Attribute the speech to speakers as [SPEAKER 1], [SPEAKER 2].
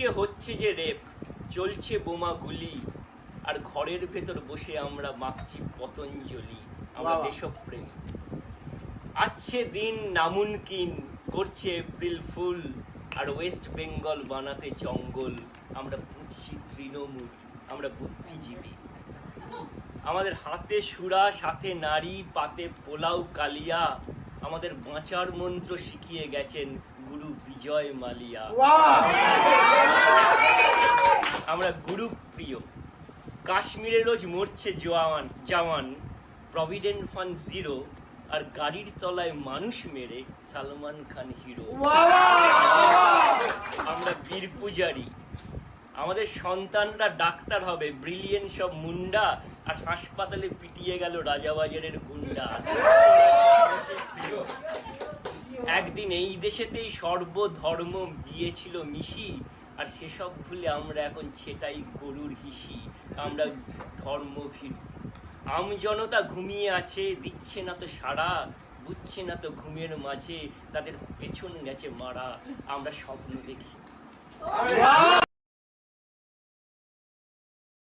[SPEAKER 1] কে হচ্ছে যে রেপ চলছে বোমা গুলি আর ঘরের ভেতর বসে আমরা মাখছি পতঞ্জলি আমরা দেশপ্রেমী। আছে দিন নামুনকিন করছে এপ্রিল ফুল আর ওয়েস্ট বেঙ্গল বানাতে জঙ্গল আমরা বুঝছি তৃণমূল আমরা বুদ্ধিজীবী। আমাদের হাতে সুরা সাথে নারী পাতে পোলাও কালিয়া আমাদের বাঁচার মন্ত্র শিখিয়ে গেছেন গুরু বিজয় মালিয়া। আমরা গুরু প্রিয় কাশ্মীরে রোজ মরছে jawan jawan provident fund zero আর গাড়ির তলায় মানুষ মেরে সালমান খান হিরো। আমরা বীর পূজারি। আমাদের সন্তানরা ডাক্তার হবে, ব্রিলিয়েন্ট সব মুন্ডা, আর হাসপাতালে পিটিয়ে গেল রাজাবাজারের গুন্ডা। একদিন এই দেশেতেই সর্বধর্ম গিয়েছিল মিশি আর সেসব ভুলে আমরা এখন সেটাই গরুর হিসি, আমরা ধর্মভীরু আমজনতা ঘুমিয়ে আছে, দিচ্ছে না তো সারা বুঝছে না তো ঘুমের মাঝে, তাদের পেছন গেছে মারা, আমরা স্বপ্ন দেখি।